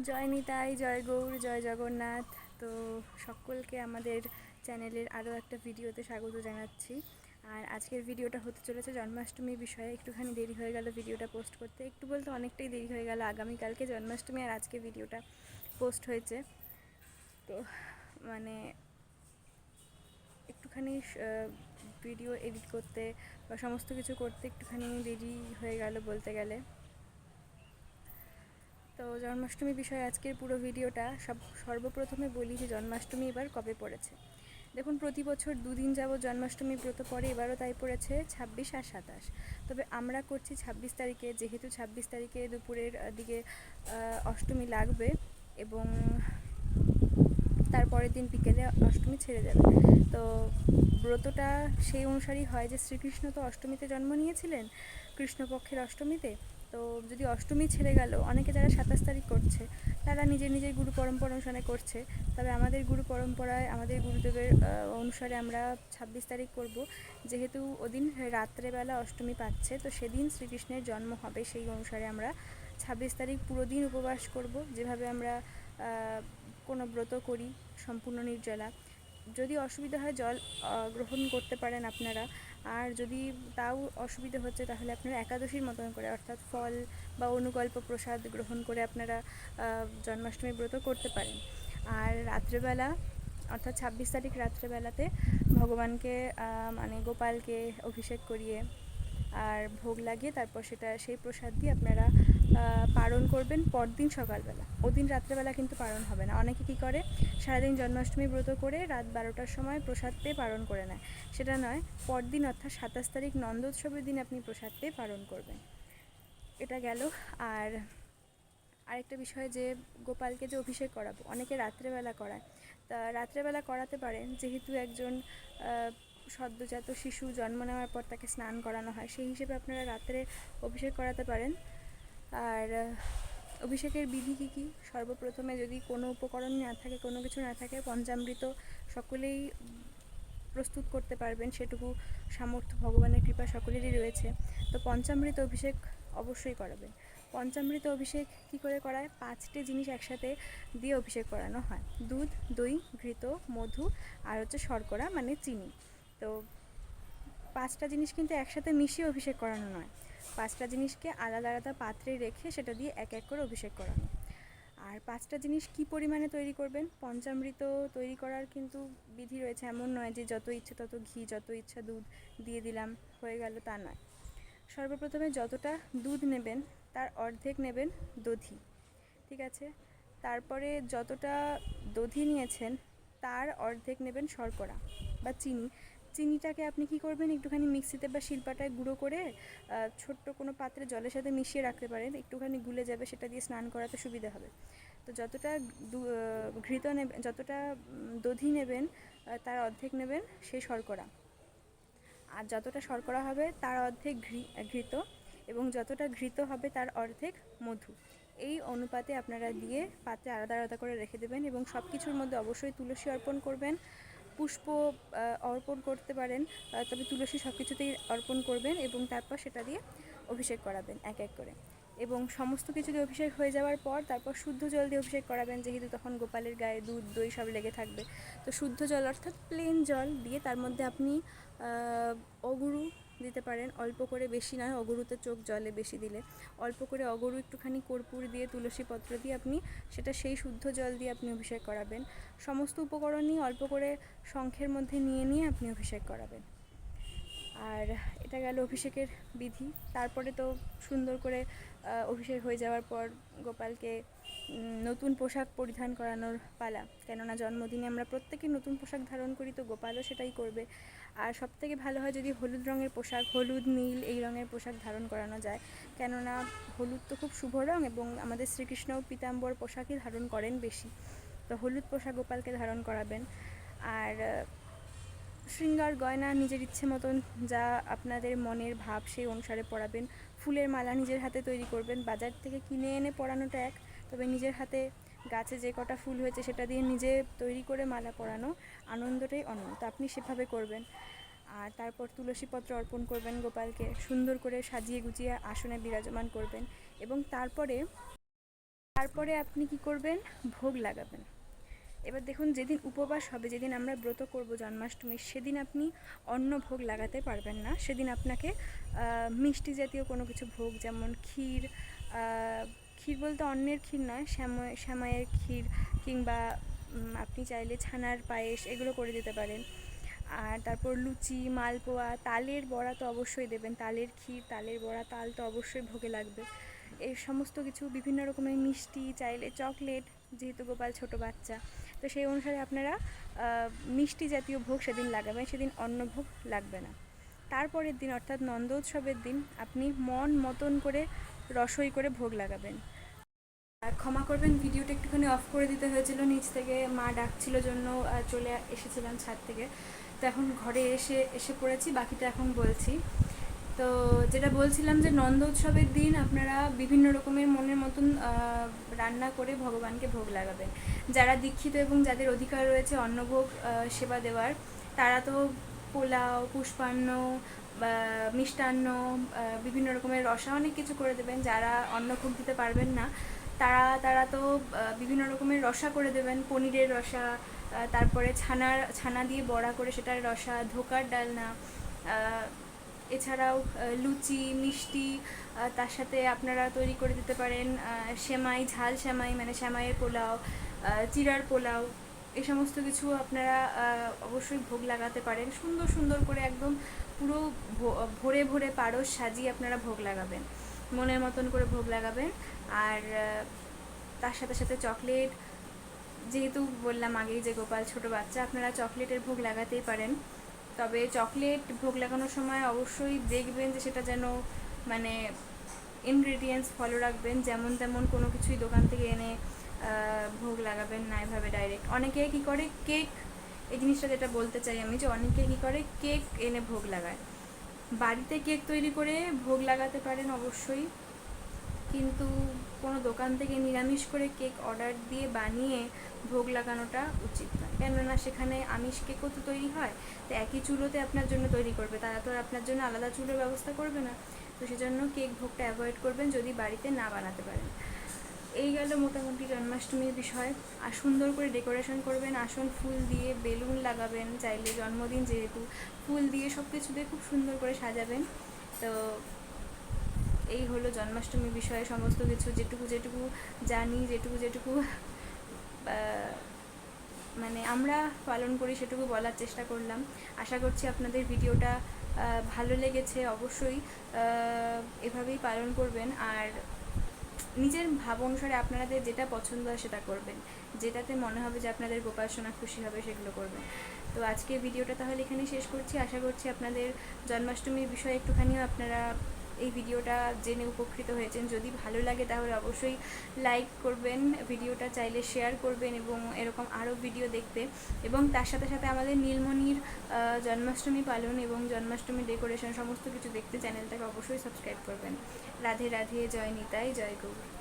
জয় নিতাই, জয় গৌর, জয় জগন্নাথ। তো সকলকে আমাদের চ্যানেলের আরও একটা ভিডিওতে স্বাগত জানাচ্ছি। আর আজকের ভিডিওটা হতে চলেছে জন্মাষ্টমী বিষয়ে। একটুখানি দেরি হয়ে গেল ভিডিওটা পোস্ট করতে। একটু বলতে অনেকটাই দেরি হয়ে গেল। আগামীকালকে জন্মাষ্টমী আর আজকে ভিডিওটা পোস্ট হয়েছে। তো মানে একটুখানি ভিডিও এডিট করতে বা সমস্ত কিছু করতে একটুখানি দেরি হয়ে গেল বলতে গেলে। তো জন্মাষ্টমী বিষয়ে আজকের পুরো ভিডিওটা সব সর্বপ্রথমে বলি যে জন্মাষ্টমী এবার কবে পড়েছে। দেখুন, প্রতি বছর দুদিন যাবত জন্মাষ্টমী ব্রত পরে এবারও তাই পড়েছে ছাব্বিশ আর সাতাশ। তবে আমরা করছি ছাব্বিশ তারিখে, যেহেতু ছাব্বিশ তারিখে দুপুরের দিকে অষ্টমী লাগবে এবং তারপরের দিন বিকেলে অষ্টমী ছেড়ে যাবে। তো ব্রতটা সেই অনুসারেই হয় যে শ্রীকৃষ্ণ তো অষ্টমীতে জন্ম নিয়েছিলেন, কৃষ্ণপক্ষের অষ্টমীতে। তো যদি অষ্টমী ছেড়ে গেল, অনেকে যারা সাতাশ তারিখ করছে, তারা নিজের নিজের গুরু পরম্পরা অনুসারে করছে। তবে আমাদের গুরু পরম্পরায়, আমাদের গুরুদেবের অনুসারে আমরা ছাব্বিশ তারিখ করব। যেহেতু ওদিন রাত্রেবেলা অষ্টমী পাচ্ছে, তো সেদিন শ্রীকৃষ্ণের জন্ম হবে। সেই অনুসারে আমরা ছাব্বিশ তারিখ পুরো দিন উপবাস করব। যেভাবে আমরা কোনো ব্রত করি, সম্পূর্ণ নির্জলা। যদি অসুবিধা হয়, জল গ্রহণ করতে পারেন আপনারা। আর যদি তাও অসুবিধে হচ্ছে, তাহলে আপনারা একাদশীর মতন করে, অর্থাৎ ফল বা অনুকল্প প্রসাদ গ্রহণ করে আপনারা জন্মাষ্টমী ব্রত করতে পারেন। আর রাত্রেবেলা, অর্থাৎ ছাব্বিশ তারিখ রাত্রেবেলাতে ভগবানকে মানে গোপালকে অভিষেক করিয়ে আর ভোগ লাগিয়ে তারপর সেটা সেই প্রসাদ দিয়ে আপনারা পালন করবেন পরদিন সকালবেলা। ওদিন রাত্রেবেলা কিন্তু পালন হবে না। অনেকে কী করে? সারাদিন জন্মাষ্টমী ব্রত করে রাত বারোটার সময় প্রসাদ পেয়ে পালন করে নেয়। সেটা নয়, পরদিন অর্থাৎ সাতাশ তারিখ নন্দোৎসবের দিন আপনি প্রসাদ পেয়ে পালন করবেন। এটা গেল। আর আরেকটা বিষয় যে গোপালকে যে অভিষেক করাবো, অনেকে রাত্রেবেলা করায়। তা রাত্রেবেলা করাতে পারেন, যেহেতু একজন সদ্যজাত শিশু জন্ম নেওয়ার পর তাকে স্নান করানো হয়, সেই হিসেবে আপনারা রাত্রে অভিষেক করাতে পারেন। আর অভিষেকের বিধি কী কী? সর্বপ্রথমে যদি কোনো উপকরণ না থাকে, কোনো কিছু না থাকে, পঞ্চামৃত সকলেই প্রস্তুত করতে পারবেন, সেটুকু সামর্থ্য, ভগবানের কৃপা সকলেরই রয়েছে। তো পঞ্চামৃত অভিষেক অবশ্যই করাবেন পঞ্চামৃত অভিষেক কী করে করায়? পাঁচটি জিনিস একসাথে দিয়ে অভিষেক করানো হয়। দুধ, দই, ঘৃত, মধু, আর হচ্ছে শর্করা মানে চিনি। তো পাঁচটা জিনিস কিন্তু একসাথে মিশিয়ে অভিষেক করানো নয়। পাঁচটা জিনিসকে আলাদা আলাদা পাত্রে রেখে সেটা দিয়ে এক এক করে অভিষেক করানো। আর পাঁচটা জিনিস কি পরিমাণে তৈরি করবেন? পঞ্চামৃত তৈরি করার কিন্তু বিধি রয়েছে এমন নয় যে যত ইচ্ছে তত ঘি, যত ইচ্ছা দুধ দিয়ে দিলাম, হয়ে গেল তা নয়। সর্বপ্রথমে যতটা দুধ নেবেন, তার অর্ধেক নেবেন দধি, ঠিক আছে? তারপরে যতটা দধি নিয়েছেন, তার অর্ধেক নেবেন শর্করা বা চিনি। চিনিটাকে আপনি কি করবেন, একটুখানি মিক্সিতে বা শিলপাটায় গুঁড়ো করে ছোট্ট কোনো পাত্রে জলের সাথে মিশিয়ে রাখতে পারেন, একটুখানি গুলে যাবে, সেটা দিয়ে স্নান করাতে সুবিধা হবে। তো যতটা ঘৃত নেবেন, যতটা দধি নেবেন তার অর্ধেক নেবেন সেই শর্করা। আর যতটা শর্করা হবে, তার অর্ধেক ঘৃত, এবং যতটা ঘৃত হবে, তার অর্ধেক মধু। এই অনুপাতে আপনারা দিয়ে পাত্রে আলাদা আলাদা করে রেখে দেবেন এবং সব কিছুর মধ্যে অবশ্যই তুলসী অর্পণ করবেন। পুষ্প অর্পণ করতে পারেন তবে তুলসী সব কিছুতেই অর্পণ করবেন এবং তারপর সেটা দিয়ে অভিষেক করাবেন এক এক করে। এবং সমস্ত কিছু দিয়ে অভিষেক হয়ে যাওয়ার পর তারপর শুদ্ধ জল দিয়ে অভিষেক করাবেন, যেহেতু তখন গোপালের গায়ে দুধ, দই সব লেগে থাকবে। তো শুদ্ধ জল অর্থাৎ প্লেন জল দিয়ে তার মধ্যে আপনি অগুরু দিতে পারেন। অল্প করে বেশি নয়, অগরুতে চোখ জলে বেশি দিলে। অল্প করে অগরু একটুখানি কর্পূর দিয়ে, তুলসী পত্র দিয়ে আপনি সেটা সেই শুদ্ধ জল দিয়ে আপনি অভিষেক করাবেন। সমস্ত উপকরণই অল্প করে শঙ্খের মধ্যে নিয়ে নিয়ে আপনি অভিষেক করাবেন। আর এটা গেল অভিষেকের বিধি। তারপরে তো সুন্দর করে অভিষেক হয়ে যাওয়ার পর গোপালকে নতুন পোশাক পরিধান করানোর পালা। কেননা জন্মদিনে আমরা প্রত্যেকে নতুন পোশাক ধারণ করি, তো গোপালও সেটাই করবে। আর সবথেকে ভালো হয় যদি হলুদ রঙের পোশাক, হলুদ, নীল এই রঙের পোশাক ধারণ করানো যায়। কেননা হলুদ তো খুব শুভ রং এবং আমাদের শ্রীকৃষ্ণও পীতাম্বর পোশাকই ধারণ করেন বেশি। তো হলুদ পোশাক গোপালকে ধারণ করাবেন। আর শৃঙ্গার গয়না নিজের ইচ্ছে মতন যা আপনাদের মনের ভাব সেই অনুসারে পরাবেন। ফুলের মালা নিজের হাতে তৈরি করবেন। বাজার থেকে কিনে এনে পরানোটা এক, তবে নিজের হাতে গাছে যে কটা ফুল হয়েছে সেটা দিয়ে নিজে তৈরি করে মালা পরানো আনন্দটাই অন্য তো আপনি সেভাবে করবেন। আর তারপর তুলসীপত্র অর্পণ করবেন গোপালকে। সুন্দর করে সাজিয়ে গুছিয়ে আসনে বিরাজমান করবেন। এবং তারপরে তারপরে আপনি কি করবেন? ভোগ লাগাবেন। এবার দেখুন, যেদিন উপবাস হবে, যেদিন আমরা ব্রত করব জন্মাষ্টমীর, সেদিন আপনি অন্ন ভোগ লাগাতে পারবেন না। সেদিন আপনাকে মিষ্টি জাতীয় কোনো কিছু ভোগ, যেমন ক্ষীর ক্ষীর বলতে অন্যের ক্ষীর নয়, শ্যাময়, শ্যামাইয়ের ক্ষীর কিংবা আপনি চাইলে ছানার পায়েস এগুলো করে দিতে পারেন। আর তারপর লুচি, মালপোয়া, তালের বড়া তো অবশ্যই দেবেন। তালের ক্ষীর, তালের বড়া, তাল তো অবশ্যই ভোগে লাগবে। এই সমস্ত কিছু বিভিন্ন রকমের মিষ্টি, চাইলে চকলেট, যেহেতু গোপাল ছোট বাচ্চা। তো সেই অনুসারে আপনারা মিষ্টি জাতীয় ভোগ সেদিন লাগাবেন, সেদিন অন্ন ভোগ লাগবে না। তারপরের দিন, অর্থাৎ নন্দোৎসবের দিন, আপনি মন মতন করে রসই করে ভোগ লাগাবেন। আর ক্ষমা করবেন, ভিডিওটা একটুখানি অফ করে দিতে হয়েছিল নিচ থেকে, মা ডাকছিল জন্য চলে এসেছিলাম ছাদ থেকে। তো এখন ঘরে এসে এসে পড়েছি, বাকিটা এখন বলছি। তো যেটা বলছিলাম যে নন্দ উৎসবের দিন আপনারা বিভিন্ন রকমের মনের মতন রান্না করে ভগবানকে ভোগ লাগাবেন। যারা দীক্ষিত এবং যাদের অধিকার রয়েছে অন্নভোগ সেবা দেওয়ার, তারা তো পোলাও, পুষ্পান্ন মিষ্টান্ন বিভিন্ন রকমের রসা অনেক কিছু করে দেবেন। যারা অন্নভোগ দিতে পারবেন না, তারা তারা তো বিভিন্ন রকমের রসা করে দেবেন। পনিরের রসা তারপরে ছানার, ছানা দিয়ে বড়া করে সেটার রসা, ধোকার ডালনা এছাড়াও লুচি, মিষ্টি তার সাথে আপনারা তৈরি করে দিতে পারেন সেমাই, ঝাল সেমাই মানে সেমাইয়ের পোলাও চিরার পোলাও, এই সমস্ত কিছু আপনারা অবশ্যই ভোগ লাগাতে পারেন। সুন্দর সুন্দর করে একদম পুরো ভরে ভরে পারস সাজিয়ে আপনারা ভোগ লাগাবেন। মনের মতন করে ভোগ লাগাবেন। আর তার সাথে সাথে চকলেট, যেহেতু বললাম আগেই যে গোপাল ছোট বাচ্চা, আপনারা চকলেটের ভোগ লাগাতেই পারেন। তবে চকলেট ভোগ লাগানোর সময় অবশ্যই দেখবেন যে সেটা যেন মানে ইনগ্রেডিয়েন্টস ফলো রাখবেন। যেমন তেমন কোনো কিছুই দোকান থেকে এনে ভোগ লাগাবেন না এভাবে ডাইরেক্ট অনেকে কি করে? কেক এই জিনিসটা যেটা বলতে চাই আমি যে অনেকে কি করে? কেক এনে ভোগ লাগায়। বাড়িতে কেক তৈরি করে ভোগ লাগাতে পারেন অবশ্যই। কিন্তু কোনো দোকান থেকে নিরামিষ করে কেক অর্ডার দিয়ে বানিয়ে ভোগ লাগানোটা উচিত নয়। কেননা সেখানে আমিষ কেকও তো তৈরি হয়, তো একই চুলোতে আপনার জন্য তৈরি করবে। তারা তো আর আপনার জন্য আলাদা চুলোর ব্যবস্থা করবে না। তো সেজন্য কেক ভোগটা অ্যাভয়েড করবেন যদি বাড়িতে না বানাতে পারেন। এই গেল মোটামুটি জন্মাষ্টমীর বিষয়। আর সুন্দর করে ডেকোরেশন করবেন। আসন ফুল দিয়ে বেলুন লাগাবেন চাইলে জন্মদিন যেহেতু। ফুল দিয়ে সব কিছু দিয়ে খুব সুন্দর করে সাজাবেন। তো এই হলো জন্মাষ্টমী বিষয়ে সমস্ত কিছু, যেটুকু যেটুকু জানি, যেটুকু যেটুকু মানে আমরা পালন করি সেটুকু বলার চেষ্টা করলাম। আশা করছি আপনাদের ভিডিওটা ভালো লেগেছে, অবশ্যই এভাবেই পালন করবেন। আর নিজের ভাব অনুসারে আপনাদের যেটা পছন্দ হয় সেটা করবেন। যেটাতে মনে হবে যে আপনাদের গোপাল সোনা খুশি হবে, সেগুলো করবেন। তো আজকে ভিডিওটা তাহলে এখানেই শেষ করছি। আশা করছি আপনাদের জন্মাষ্টমীর বিষয়ে একটুখানিও আপনারা এই ভিডিওটা জেনে উপকৃত হয়েছেন। যদি ভালো লাগে তাহলে অবশ্যই লাইক করবেন, ভিডিওটা চাইলে শেয়ার করবেন এবং এরকম আরও ভিডিও দেখতে। এবং তার সাথে সাথে আমাদের নীলমণির জন্মাষ্টমী পালন এবং জন্মাষ্টমী ডেকোরেশন সমস্ত কিছু দেখতে চ্যানেলটাকে অবশ্যই সাবস্ক্রাইব করবেন। রাধে রাধে, জয় নিতাই, জয় গৌর।